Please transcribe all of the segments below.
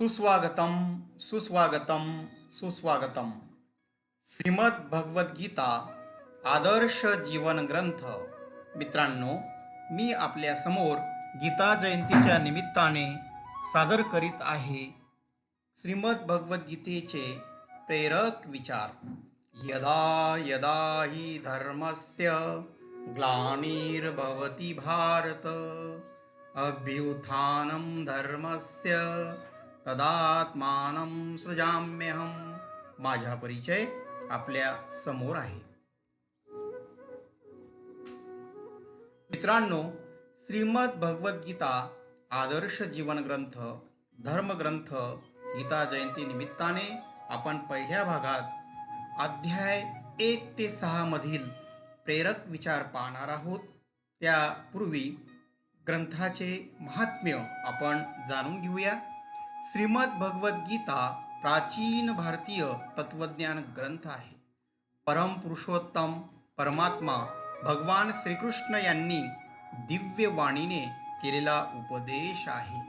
सुस्वागतम सुस्वागतम सुस्वागतम। श्रीमद भगवद्गीता आदर्श जीवन ग्रंथ। मित्रांनो मी आपल्यासमोर गीता जयंतीच्या निमित्ताने सादर करीत आहे श्रीमद भगवद्गीतेचे प्रेरक विचार। यदा यदा हि धर्मस्य ग्लानिर्भवति भारत अभ्युत्थानं धर्मस्य तदात्मानं सृजाम्यहम माझा परिचय आपल्यासमोर आहे. मित्रांनो श्रीमद भगवद्गीता आदर्श जीवन ग्रंथ धर्मग्रंथ गीता जयंती निमित्ताने आपण पहिल्या भागात अध्याय एक ते सहामधील प्रेरक विचार पाहणार आहोत. त्यापूर्वी ग्रंथाचे महात्म्य आपण जाणून घेऊया. श्रीमद भगवद्गीता प्राचीन भारतीय तत्वज्ञान ग्रंथ आहे. परमपुरुषोत्तम परमात्मा भगवान श्रीकृष्ण यांनी दिव्य वाणीने केलेला उपदेश आहे.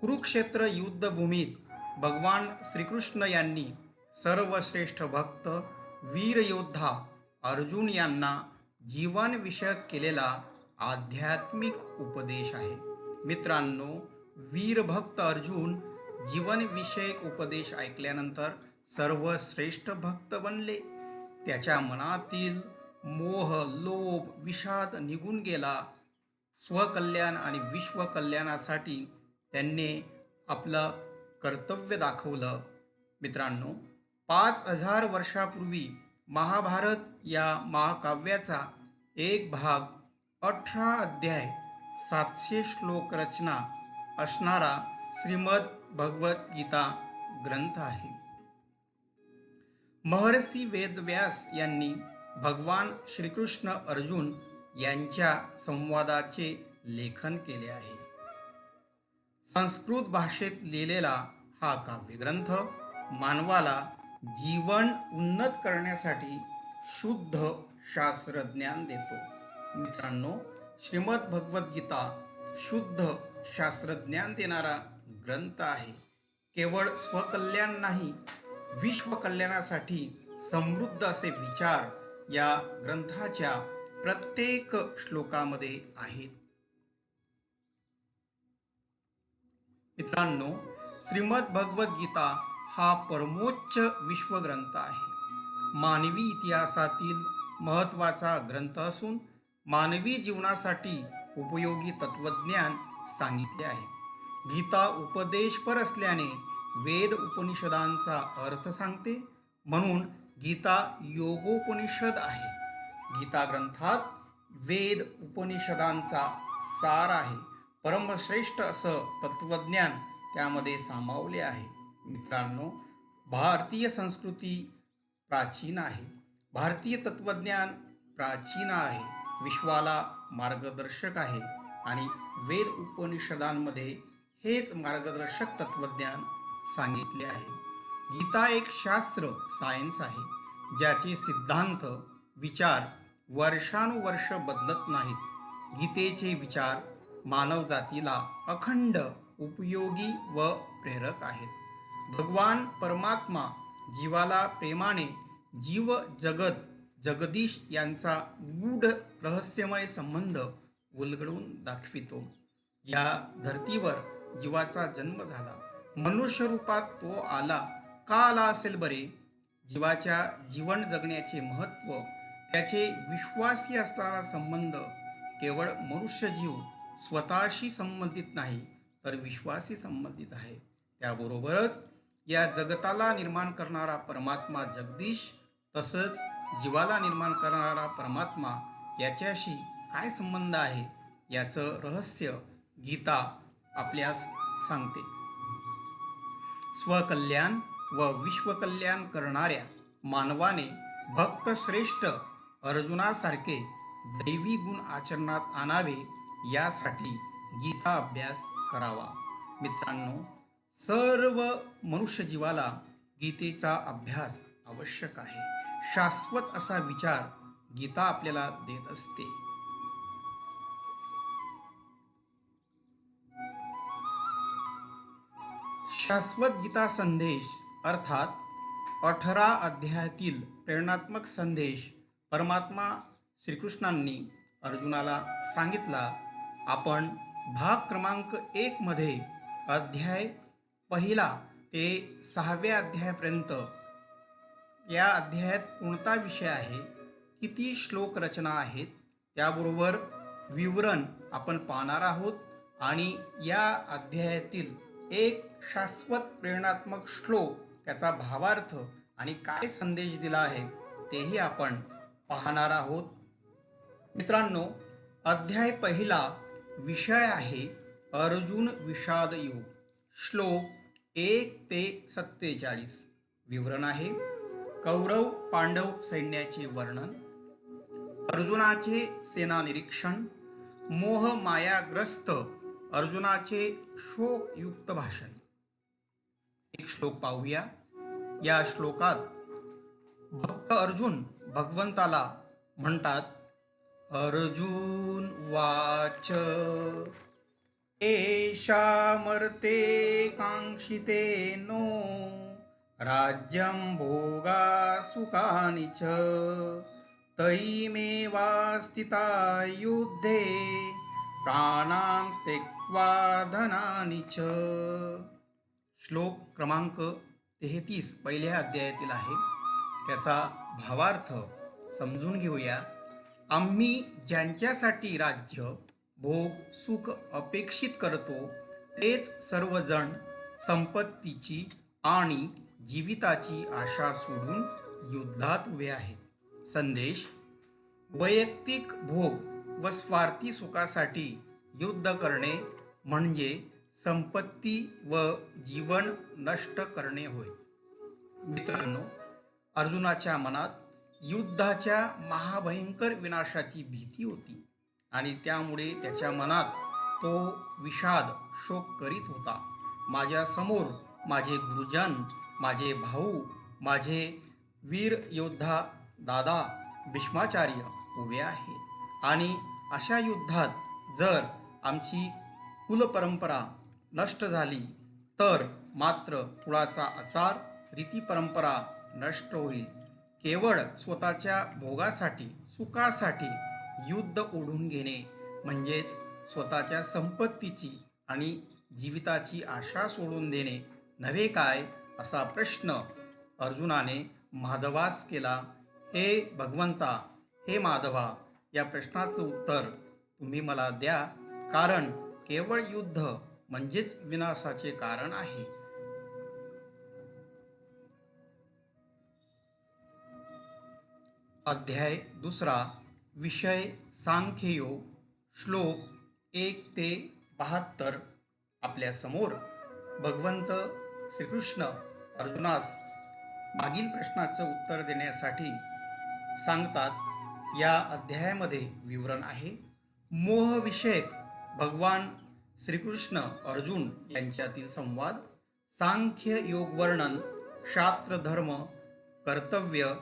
कुरुक्षेत्र युद्धभूमीत भगवान श्रीकृष्ण यांनी सर्वश्रेष्ठ भक्त वीर योद्धा अर्जुन यांना जीवनविषयक केलेला आध्यात्मिक उपदेश आहे. मित्रांनो वीरभक्त अर्जुन जीवनविषयक उपदेश ऐकल्यानंतर सर्वश्रेष्ठ भक्त बनले. त्याच्या मनातील मोह लोभ विषाद निघून गेला. स्वकल्याण आणि विश्वकल्याणासाठी त्यांनी आपलं कर्तव्य दाखवलं. मित्रांनो पाच हजार वर्षापूर्वी महाभारत या महाकाव्याचा एक भाग अठरा अध्याय सातशे श्लोक रचना असणारा श्रीमद भगवद्गीता ग्रंथ आहे. महर्षी वेदव्यास यांनी भगवान श्रीकृष्ण अर्जुन यांच्या संवादाचे लेखन केले आहे. संस्कृत भाषेत लिहिलेला हा काव्यग्रंथ मानवाला जीवन उन्नत करण्यासाठी शुद्ध शास्त्रज्ञान देतो. मित्रांनो श्रीमद भगवद्गीता शुद्ध शास्त्रज्ञान देणारा ग्रंथ आहे. केवळ स्वकल्याण नाही विश्वकल्याणासाठी समृद्ध असे विचार या ग्रंथाच्या प्रत्येक श्लोकामध्ये आहेत. मित्रांनो श्रीमद भगवद्गीता हा परमोच्च विश्वग्रंथ आहे. मानवी इतिहासातील महत्त्वाचा ग्रंथ असून मानवी जीवनासाठी उपयोगी तत्वज्ञान सांगितले आहे. गीता उपदेशपर असल्याने वेद उपनिषदांचा अर्थ सांगते. म्हणून गीता योगोपनिषद आहे. गीता ग्रंथात वेद उपनिषदांचा सार आहे. परमश्रेष्ठ असं तत्वज्ञान त्यामध्ये सामावले आहे. मित्रांनो भारतीय संस्कृती प्राचीन आहे. भारतीय तत्वज्ञान प्राचीन आहे. विश्वाला मार्गदर्शक आहे. आणि वेद उपनिषदांमध्ये हेच मार्गदर्शक तत्वज्ञान सांगितले आहे. गीता एक शास्त्र सायन्स आहे ज्याचे सिद्धांत विचार वर्षानुवर्ष बदलत नाहीत. गीतेचे विचार मानवजातीला अखंड उपयोगी व प्रेरक आहेत. भगवान परमात्मा जीवाला प्रेमाने जीव जगत जगदीश यांचा गूढ रहस्यमय संबंध उलगडून दाखवितो. या धर्तीवर जीवाचा जन्म झाला. मनुष्य रूपात तो आला. का आला असेल बरे? जीवाच्या जीवन जगण्याचे महत्त्व त्याचे विश्वासी असणारा संबंध केवळ मनुष्य जीव स्वतःशी संबंधित नाही तर विश्वासी संबंधित आहे. त्याबरोबरच या जगताला निर्माण करणारा परमात्मा जगदीश तसंच जीवाला निर्माण करणारा परमात्मा याच्याशी काय संबंध आहे? याचं रहस्य गीता आपल्यास सांगते. स्वकल्याण व विश्वकल्याण करणाऱ्या मानवाने भक्त श्रेष्ठ अर्जुनासारखे दैवी गुण आचरणात आणावे यासाठी गीता अभ्यास करावा. मित्रांनो सर्व मनुष्य जीवाला गीतेचा अभ्यास आवश्यक आहे. शाश्वत असा विचार गीता आपल्याला देत असते. शाश्वत गीता संदेश अर्थात अठरा अध्यायातील प्रेरणात्मक संदेश परमात्मा श्रीकृष्णांनी अर्जुनाला सांगितला. आपण भाग क्रमांक एकमध्ये अध्याय पहिला ते सहाव्या अध्यायापर्यंत या अध्यायात कोणता विषय आहे किती श्लोक रचना आहेत त्याबरोबर विवरण आपण पाहणार आहोत आणि या अध्यायातील एक शाश्वत प्रेरणात्मक श्लोक त्याचा भावार्थ आणि काय संदेश दिला आहे तेही आपण पाहणार आहोत. मित्रांनो अध्याय पहिला विषय आहे अर्जुन विषाद योग. श्लोक एक ते सत्तेचाळीस. विवरण आहे कौरव पांडव सैन्याचे वर्णन अर्जुनाचे सेना निरीक्षण मोह मायाग्रस्त अर्जुनाचे शोकयुक्त भाषण. एक श्लोक पाहूया. या श्लोकात भक्त अर्जुन भगवंताला म्हणतात अर्जुन वाच. एषामर्ते काङ्क्षिते नो राज्यं भोगा सुखानि च। तैमेवास्थिता युद्धे प्राणां त्यक्त्वा वादनानी च। श्लोक क्रमांक तेहतीस पहिल्या अध्यायातील आहे. त्याचा भावार्थ समजून घेऊया. आम्ही ज्यांच्यासाठी राज्य भोग सुख अपेक्षित करतो तेच सर्वजण संपत्तीची आणि जीविताची आशा सोडून युद्धात उभे आहेत. संदेश वैयक्तिक भोग व स्वार्थी सुखासाठी युद्ध करणे म्हणजे संपत्ती व जीवन नष्ट करणे होय. मित्रांनो अर्जुनाच्या मनात युद्धाच्या महाभयंकर विनाशाची भीती होती आणि त्यामुळे त्याच्या मनात तो विषाद शोक करीत होता. माझ्यासमोर माझे गुरुजन माझे भाऊ माझे वीर योद्धा दादा भीष्माचार्य उभे आहेत. आणि अशा युद्धात जर आमची कुलपरंपरा नष्ट झाली तर मात्र कुळाचा आचार रीती परंपरा नष्ट होईल. केवळ स्वतःच्या भोगासाठी सुखासाठी युद्ध ओढून घेणे म्हणजेच स्वतःच्या संपत्तीची आणि जीविताची आशा सोडून देणे नव्हे काय? असा प्रश्न अर्जुनाने माधवास केला. हे भगवंता हे माधवा या प्रश्नाचं उत्तर तुम्ही मला द्या. कारण केवळ युद्ध म्हणजेच विनाशाचे कारण आहे. अध्याय दुसरा विषय सांख्ययोग श्लोक एक ते बहात्तर. आपल्यासमोर भगवंत श्रीकृष्ण अर्जुनास मागील प्रश्नाचं उत्तर देण्यासाठी सांगतात या अध्यायामध्ये विवरण आहे. मोहविषयक भगवान श्रीकृष्ण अर्जुन यांच्यातील संवाद सांख्य योग वर्णन शास्त्र धर्म कर्तव्य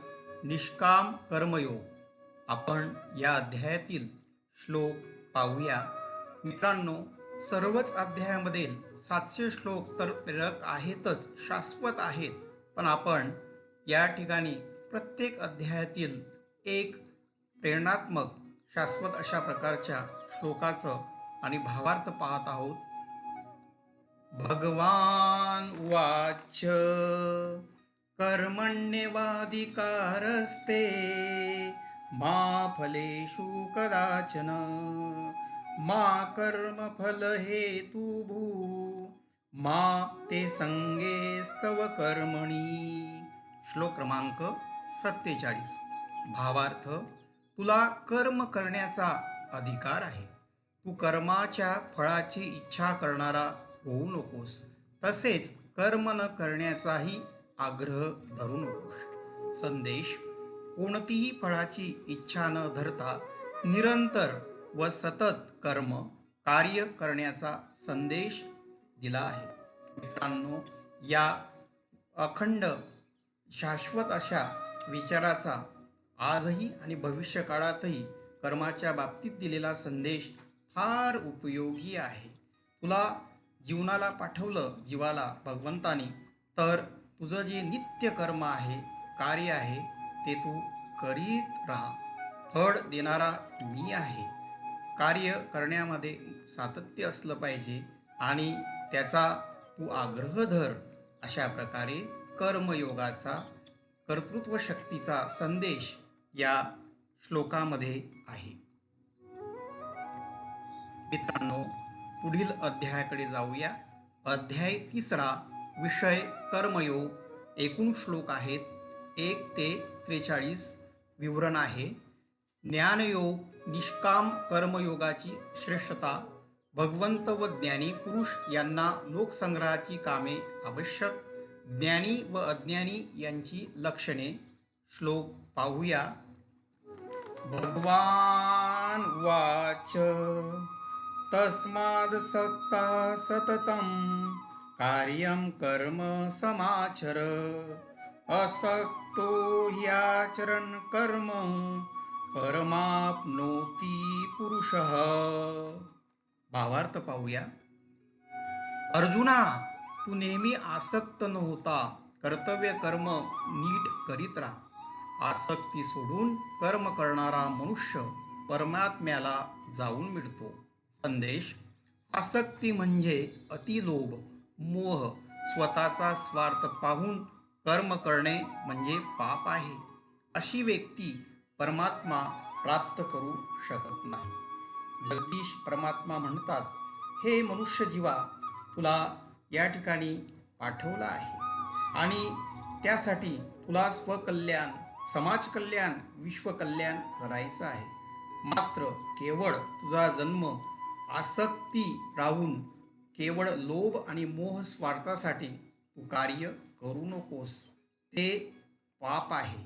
निष्काम कर्मयोग. आपण या अध्यायातील श्लोक पाहूया. मित्रांनो सर्वच अध्यायामधील सातशे श्लोक तर प्रेरक आहेतच शाश्वत आहेत. पण आपण या ठिकाणी प्रत्येक अध्यायातील एक प्रेरणात्मक शाश्वत अशा प्रकारच्या श्लोकाचं आणि भावार्थ पाहत आहोत. भगवान वाच कर्मण्यवाधिकारस्ते. मा फलेषु कदाचन. मा कर्मफलहेतुभू मा ते संगेस्तव कर्मणी. श्लोक क्रमांक सत्तेचाळीस. भावार्थ तुला कर्म करण्याचा अधिकार आहे. तू कर्माच्या फळाची इच्छा करणारा होऊ नकोस. तसेच कर्म न करण्याचाही आग्रह धरू नकोस. संदेश कोणतीही फळाची इच्छा न धरता निरंतर व सतत कर्म कार्य करण्याचा संदेश दिला आहे. मित्रांनो या अखंड शाश्वत अशा विचाराचा आजही आणि भविष्यकाळातही कर्माच्या बाबतीत दिलेला संदेश फार उपयोगी आहे. तुला जीवनाला पाठवलं जीवाला भगवंतानी तर तुझं जे नित्य कर्म आहे कार्य आहे ते तू करीत राहा. फळ देणारा मी आहे. कार्य करण्यामध्ये सातत्य असलं पाहिजे आणि त्याचा तू आग्रह धर. अशा प्रकारे कर्मयोगाचा कर्तृत्व शक्तीचा संदेश या श्लोकामध्ये आहे. मित्रांनो पुढील अध्यायाकडे जाऊया. अध्याय तिसरा विषय कर्मयोग एकूण श्लोक आहेत एक ते त्रेचाळीस विवरण आहे. ज्ञानयोग निष्काम कर्मयोगाची श्रेष्ठता भगवंत व ज्ञानी पुरुष यांना लोकसंग्रहाची कामे आवश्यक. ज्ञानी व अज्ञानी यांची लक्षणे. श्लोक पाहूया. भगवान वाच. तस्माद सत्ता सततं कार्यं कर्म समाचर। असक्तो ह्याचरण कर्म परमाप्नोती पुरुषः। भावार्थ पाहूया। अर्जुना तू नेहमी आसक्त न होता कर्तव्य कर्म नीट करीत राहा. आसक्ती सोडून कर्म करणारा मनुष्य परमात्म्याला जाऊन मिळतो. संदेश. आसक्ती म्हणजे अतिलोभ मोह स्वतःचा स्वार्थ पाहून कर्म करणे म्हणजे पाप आहे. अशी व्यक्ती परमात्मा प्राप्त करू शकत नाही. जगदीश परमात्मा म्हणतात हे मनुष्य जीवा तुला या ठिकाणी पाठवलं आहे. आणि त्यासाठी तुला स्वकल्याण समाजकल्याण विश्वकल्याण करायचं आहे. मात्र केवळ तुझा जन्म आसक्ती राहून केवळ लोभ आणि मोह स्वार्थासाठी तू कार्य करू नकोस. ते पाप आहे.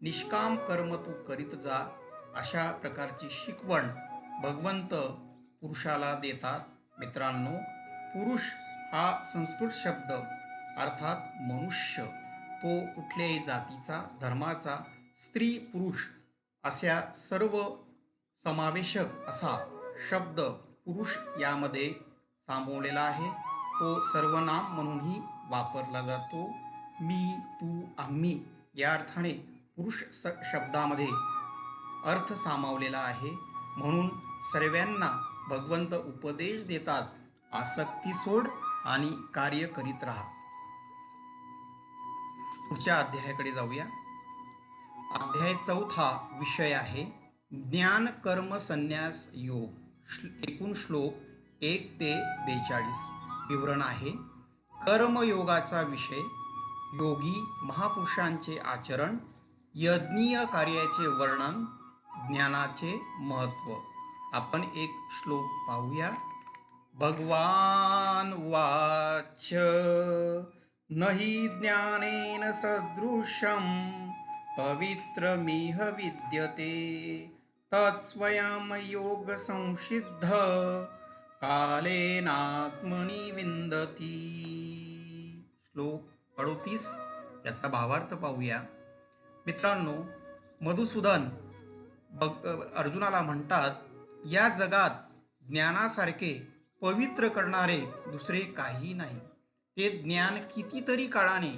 निष्काम कर्म तू करीत जा. अशा प्रकारची शिकवण भगवंत पुरुषाला देतात. मित्रांनो पुरुष हा संस्कृत शब्द अर्थात मनुष्य तो कुठल्याही जातीचा धर्माचा स्त्री पुरुष अशा सर्व समावेशक असा शब्द पुरुष यामध्ये सामावलेला आहे. तो सर्वनाम म्हणूनही वापरला जातो. मी तू आम्ही या अर्थाने पुरुष स शब्दामध्ये अर्थ सामावलेला आहे. म्हणून सर्वांना भगवंत उपदेश देतात. आसक्ती सोड आणि कार्य करीत राहा. पुढच्या अध्यायाकडे जाऊया. अध्याय चौथा विषय आहे. ज्ञान कर्म संन्यास योग. एकूण श्लोक एक ते बेचाळीस. विवरण आहे. कर्मयोगाचा विषय. योगी महापुरुषांचे आचरण. यज्ञीय कार्याचे वर्णन. ज्ञानाचे महत्त्व. आपण एक श्लोक पाहूया. भगवान वाच. नहि ज्ञानेन सदृशं. पवित्रमिह विद्यते. तत्स्वयं योगसंसिद्ध कालेनात्मनि विंदती श्लोक अडोतीस याचा भावार्थ पाहूया. मित्रांनो मधुसूदन बग अर्जुनाला म्हणतात या जगात ज्ञानासारखे पवित्र करणारे दुसरे काही नाही. ते ज्ञान कितीतरी काळाने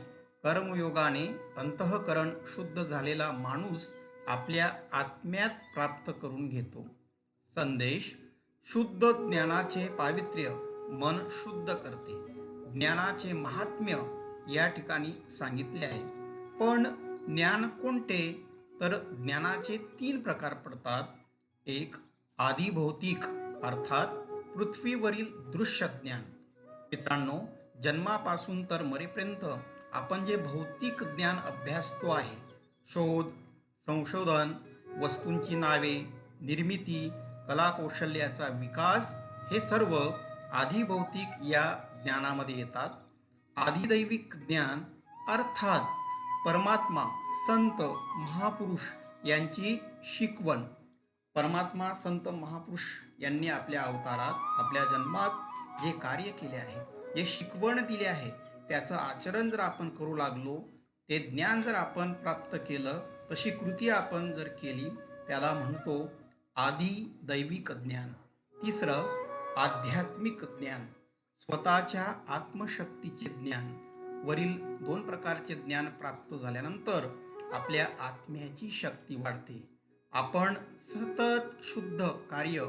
कर्मयोगाने अंतःकरण शुद्ध झालेला माणूस आपल्या आत्म्यात प्राप्त करून घेतो. संदेश शुद्ध ज्ञानाचे पावित्र्य मन शुद्ध करते. ज्ञानाचे महात्म्य या ठिकाणी सांगितले आहे. पण ज्ञान कोणते? तर ज्ञानाचे तीन प्रकार पडतात. एक आदिभौतिक अर्थात पृथ्वीवरील दृश्य ज्ञान. मित्रांनो जन्मापासून तर मरेपर्यंत आपण जे भौतिक ज्ञान अभ्यासतो आहे शोध संशोधन वस्तूंची नावे निर्मिती कलाकौशल्याचा विकास हे सर्व आधिभौतिक या ज्ञानामध्ये येतात. आधीदैविक ज्ञान अर्थात परमात्मा संत महापुरुष यांची शिकवण. परमात्मा संत महापुरुष यांनी आपल्या अवतारात आपल्या जन्मात जे कार्य केले आहे जे शिकवण दिले आहे त्याचं आचरण जर आपण करू लागलो ते ज्ञान जर आपण प्राप्त केलं अशी कृती आपण जर केली त्याला म्हणतो आदी दैविक ज्ञान. तिसरं आध्यात्मिक ज्ञान. स्वतःच्या आत्मशक्तीचे ज्ञान. वरील दोन प्रकारचे ज्ञान प्राप्त झाल्यानंतर आपल्या आत्म्याची शक्ती वाढते. आपण सतत शुद्ध कार्य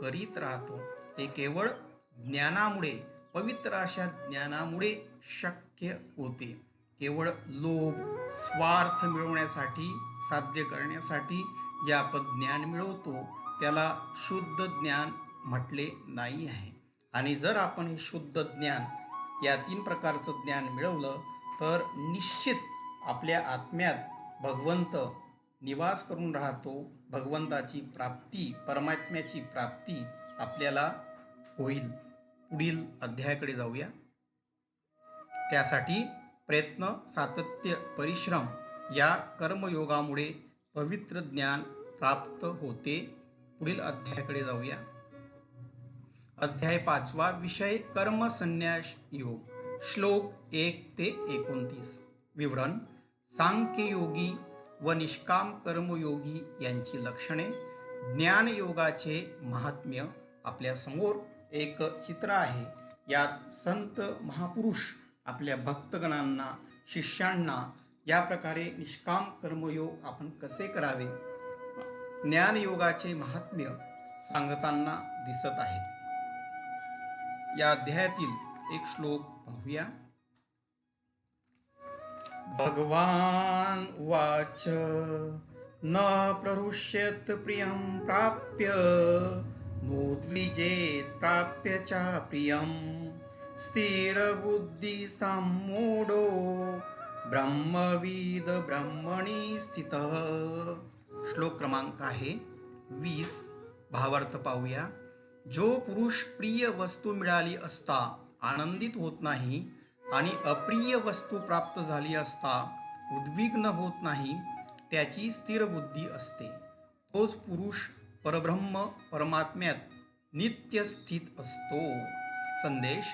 करीत राहतो. ते केवळ ज्ञानामुळे पवित्र अशा ज्ञानामुळे शक्य होते. केवळ लोभ स्वार्थ मिळवण्यासाठी साध्य करण्यासाठी जे आपण ज्ञान मिळवतो त्याला शुद्ध ज्ञान म्हटले नाही आहे. आणि जर आपण हे शुद्ध ज्ञान या तीन प्रकारचं ज्ञान मिळवलं तर निश्चित आपल्या आत्म्यात भगवंत निवास करून राहतो. भगवंताची प्राप्ती परमात्म्याची प्राप्ती आपल्याला होईल. पुढील अध्यायाकडे जाऊया. त्यासाठी प्रयत्न सातत्य परिश्रम या कर्मयोगामुळे पवित्र ज्ञान प्राप्त होते. पुढील अध्यायाकडे जाऊया. अध्याय पाचवा विषय कर्म संन्यास योग. श्लोक एक ते एकोणतीस. विवरण सांख्ययोगी व निष्काम कर्मयोगी यांची लक्षणे ज्ञानयोगाचे महात्म्य आपल्यासमोर एक चित्र आहे. यात संत महापुरुष आपल्या भक्तगणांना शिष्यांना या प्रकारे निष्काम कर्मयोग आपण कसे करावे? ज्ञानयोगाचे महात्म्य सांगताना दिसत आहेत या अध्यायातील एक श्लोक पाहूया. भगवान वाच न प्रहृष्यत प्रियं प्राप्य नोद्विजेत प्राप्य च प्रियं स्थिरबुद्धी सम्मूढो ब्रह्मविद ब्रह्मणी स्थितः. श्लोक क्रमांक आहे वीस. भावार्थ पाहूया. जो पुरुष प्रिय वस्तू मिळाली असता आनंदित होत नाही आणि अप्रिय वस्तू प्राप्त झाली असता उद्विग्न होत नाही त्याची स्थिरबुद्धी असते. तोच पुरुष परब्रह्म परमात्म्यात नित्य स्थित असतो. संदेश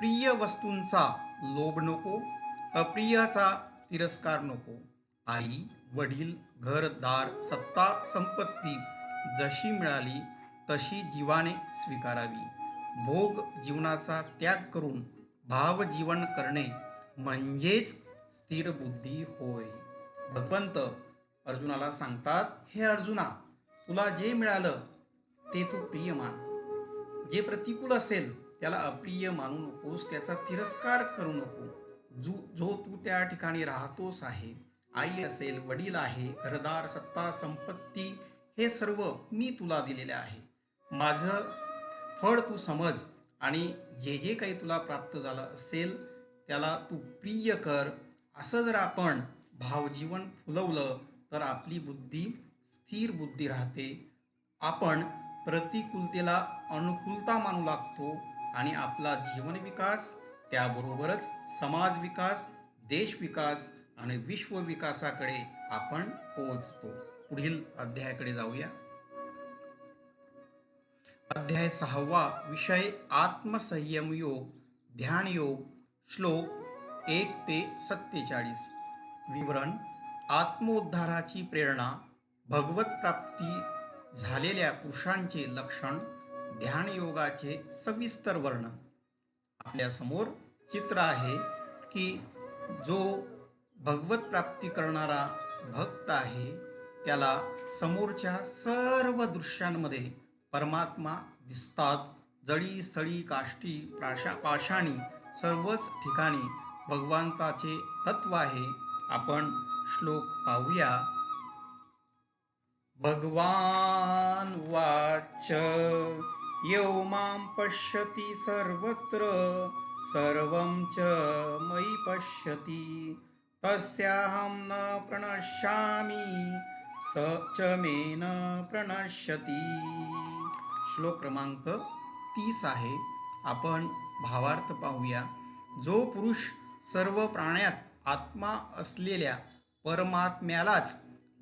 प्रिय वस्तूंचा लोभ नको अप्रियाचा तिरस्कार नको. आई वडील घरदार सत्ता संपत्ती जशी मिळाली तशी जीवाने स्वीकारावी. भोग जीवनाचा त्याग करून भावजीवन करणे म्हणजेच स्थिर बुद्धी होय. भगवंत अर्जुनाला सांगतात हे अर्जुना तुला जे मिळालं ते तू प्रिय मान. जे प्रतिकूल असेल त्याला अप्रिय मानू नकोस त्याचा तिरस्कार करू नको. जो जो तू त्या ठिकाणी राहतोस आहे आई असेल वडील आहे घरदार सत्ता संपत्ती हे सर्व मी तुला दिलेले आहे. माझं फळ तू समज आणि जे जे काही तुला प्राप्त झालं असेल त्याला तू प्रिय कर. असं जर आपण भावजीवन फुलवलं तर आपली बुद्धी स्थिर बुद्धी राहते. आपण प्रतिकूलतेला अनुकूलता मानू लागतो. आणि आपला जीवन विकास त्याबरोबरच समाज विकास देश विकास आणि विश्व विकासाकडे आपण पोहोचतो. पुढील अध्यायाकडे जाऊया. अध्याय सहावा विषय आत्मसंयम योग ध्यान योग श्लोक एक ते सत्तेचाळीस. विवरण आत्मोद्धाराची प्रेरणा भगवत प्राप्ती झालेल्या पुरुषांचे लक्षण ध्यान योगाचे सविस्तर वर्णन. आपल्यासमोर चित्र आहे की जो भगवत प्राप्ती करणारा भक्त आहे त्याला समोरच्या सर्व दृश्यांमध्ये परमात्मा दिसतात. जळी स्थळी काष्टी प्राशा पाषाणी सर्वच ठिकाणी भगवंताचे तत्व आहे. आपण श्लोक पाहूया. भगवान वाच. यो मां पश्यति सर्वत्र सर्वं च मयि पश्यति। तस्याहं न प्रणश्यामि स च मे न प्रणश्यति। श्लोक क्रमांक तीस आहे. आपण भावार्थ पाहूया. जो पुरुष सर्व प्राण्यात आत्मा असलेल्या परमात्म्यालाच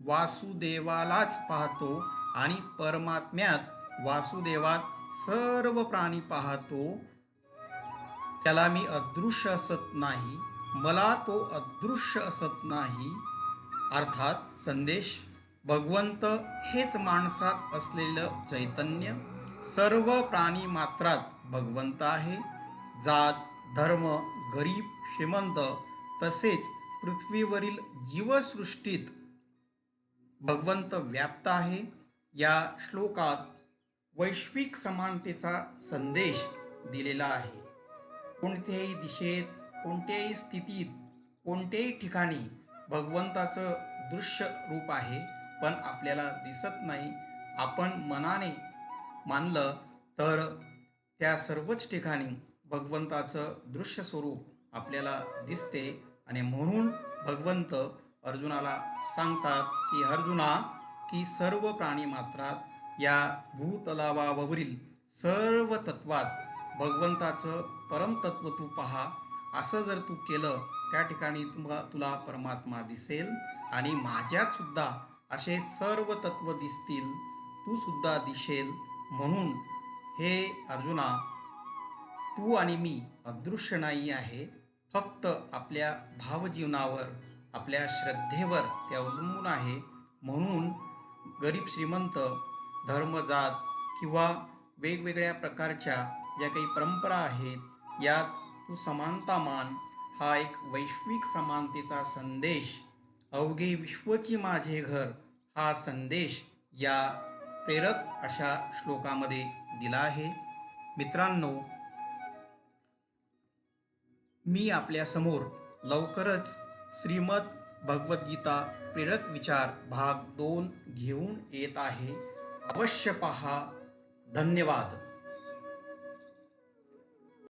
वासुदेवालाच पाहतो आणि परमात्म्यात वासुदेवात सर्व प्राणी पाहतो त्याला मी अदृश्य असत नाही मला तो अदृश्य असत नाही. अर्थात संदेश भगवंत हेच माणसात असलेलं चैतन्य सर्व प्राणी मात्रात भगवंत आहे. जात धर्म गरीब श्रीमंत तसेच पृथ्वीवरील जीवसृष्टीत भगवंत व्याप्त आहे. या श्लोकात वैश्विक समानतेचा संदेश दिलेला आहे. कोणत्याही दिशेत कोणत्याही स्थितीत कोणत्याही ठिकाणी भगवंताचं दृश्य रूप आहे पण आपल्याला दिसत नाही. आपण मनाने मानलं तर त्या सर्वच ठिकाणी भगवंताचं दृश्य स्वरूप आपल्याला दिसते आणि म्हणून भगवंत अर्जुनाला सांगतात की अर्जुना की सर्व प्राणी मात्रात या भूतलावावरील सर्व तत्वात भगवंताचं परमतत्व तू पहा. असं जर तू केलं त्या ठिकाणी तुला तुला परमात्मा दिसेल आणि माझ्यात सुद्धा असे सर्व तत्व दिसतील तू सुद्धा दिसेल म्हणून. हे अर्जुना तू आणि मी अदृश्य नाही आहे. फक्त आपल्या भावजीवनावर आपल्या श्रद्धेवर ते अवलंबून आहे. म्हणून गरीब श्रीमंत धर्म जात किंवा वेगवेगळ्या प्रकारच्या ज्या काही परंपरा आहेत यात तू समानता मान हा एक वैश्विक समानतेचा संदेश अवघे विश्वची माझे घर हा संदेश या प्रेरक अशा श्लोकामध्ये दिला आहे. मित्रांनो मी आपल्यासमोर लवकरच श्रीमद भगवद्गीता प्रेरक विचार भाग दोन घेऊन येत आहे. अवश्य पहा धन्यवाद।